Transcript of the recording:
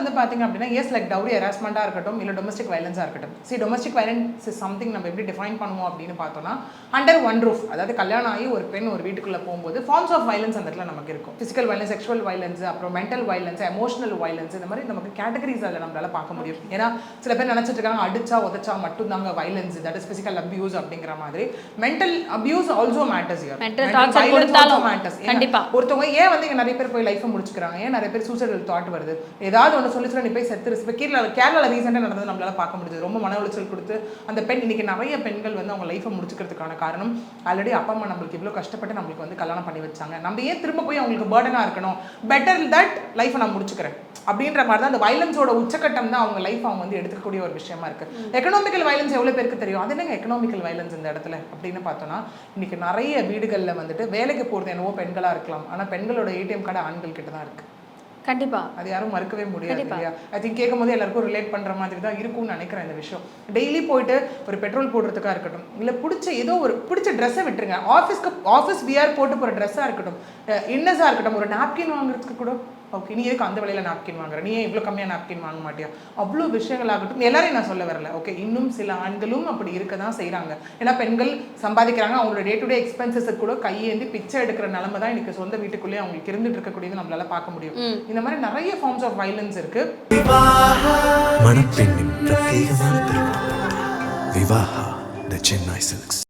வந்து பார்த்தீங்க அப்படின்னா எஸ் லைக் டவுரி ஹராஸ்மெண்ட்டாக இருக்கட்டும் இல்லை டொமஸ்டிக் வயலன்ஸாக இருக்கட்டும். See domestic violence is something நம்ம எப்படி டிஃபைன் பண்ணுவோம் அப்படின்னு பார்த்தோம்னா அண்டர் ஒன் ரூஃப் அதாவது கல்யாணம் ஆகி ஒரு பெண் ஒரு வீட்டுக்குள்ளே போகும்போது ஃபார்ம்ஸ் ஆஃப் வயலன்ஸ் அந்த இடத்துல நமக்கு இருக்கும். ஃபிசிக்கல் வயலன்ஸ் செக்ஷுவல் வயலன்ஸ் அப்புறம் மென்டல் வயலன்ஸ் எமோஷனல் வயலன்ஸ் இந்த மாதிரி நமக்கு கேட்டகரிஸ் அதில் நம்மளால பார்க்க முடியும். ஏன்னா சில பேர் நினச்சிட்டு இருக்காங்க அடிச்சா உதச்சா மட்டும்தாங்க violence that is physical abuse அப்படிங்கிற மாதிரி. மென்டல் அபியூஸ் ஆல்சோ மேட்டர்ஸ் கண்டிப்பா. ஒருத்தவங்க ஏன் வந்து நிறைய பேர் போய் லைஃப்பை முடிச்சுக்கிறாங்க? ஏன் நிறைய பேர் சூசைடல் தாட் வருது? ஏதாவது ஒன்று சொல்லி சொல்லி நீ போய் செத்து இப்போ கேரளா கேரளால ரீசெண்டாக நடந்தது நம்மளால பார்க்க முடியுது ரொம்ப மன உளைச்சல் கொடுத்து அந்த பெண் இன்னைக்கு நிறைய பெண்கள் வந்து அவங்க லைஃப்பை முடிச்சுக்கிறதுக்கான காரணம். ஆல்ரெடி அப்பா அம்மா நம்மளுக்கு இவ்வளோ கஷ்டப்பட்டு நம்மளுக்கு வந்து கல்யாணம் பண்ணி வச்சாங்க. நம்ம ஏன் திரும்ப போய் அவங்களுக்கு பேர்டனாக இருக்கணும்? பெட்டர் தட் லைஃப்பை நான் முடிச்சுக்கிறேன். அப்படின்ற மாதிரி தான் அந்த வயலன்ஸோட உச்சக்கட்டம் தான் அவங்க லைஃப் அவங்க வந்து எடுத்துக்கக்கூடிய ஒரு விஷயமா இருக்கு. எக்கனாமிக்கல் வயலன்ஸ் எவ்வளோ பேருக்கு தெரியும்? அது என்னங்க எக்கனாமிக்கல் வயலன்ஸ் இந்த இடத்துல? அப்படின்னு பார்த்தோம்னா இன்னைக்கு நிறைய வீடுகளில் வந்துட்டு வேலைக்கு போகிறது என்னவோ பெண்களாக இருக்கலாம். ஆனால் பெண்களோட ஏடிஎம் கார்டு ஆண்கள் கிட்ட தான் இருக்கு. கண்டிப்பா. அது யாரும் மறுக்கவே முடியாது. இல்லையா? ஐ திங்க் கேட்கும் போது எல்லாருக்கும் ரிலேட் பண்ற மாதிரி தான் இருக்கும்னு நினைக்கிறேன் இந்த விஷயம். டெய்லி போயிட்டு ஒரு பெட்ரோல் போடுறதுக்கா இருக்கட்டும் இல்ல பிடிச்ச ஏதோ ஒரு பிடிச்ச ட்ரெஸ்ஸை விட்டுருங்க. ஆஃபீஸ்க்கு ஆஃபீஸ் வியர் போட்டு போற ட்ரெஸ்ஸாக இருக்கட்டும் இன்னஸாக இருக்கட்டும் ஒரு நாப்கின் வாங்குறதுக்கு கூட ஓகே நீ எதுக்கு அந்த விலையில நாப்கின் வாங்குற? நீ ஏன் இவ்வளோ கம்மியாக நாப்கின் வாங்க மாட்டியா? அவ்வளோ விஷயங்களாகட்டும் எல்லாரையும் நான் சொல்ல வரல ஓகே இன்னும் சில ஆண்களும் அப்படி இருக்க தான் செய்கிறாங்க ஏன்னா பெண்கள் சம்பாதிக்கிறாங்க அவங்களோட டே டு டே எக்ஸ்பென்சஸுக்கு கூட கையேந்தி பிச்சை எடுக்கிற நிலைமை தான் இன்னைக்கு சொந்த வீட்டுக்குள்ளேயே அவங்களுக்கு இருந்துட்டு இருக்கக்கூடியது நம்மளால பார்க்க முடியும். இந்த மாதிரி நிறைய ஃபார்ம்ஸ் ஆஃப் வைலன்ஸ் இருக்கு. மணப்பெண்ணின் பிரத்யேகமான திருமணம் விவாஹா த சென்னை சில்க்ஸ்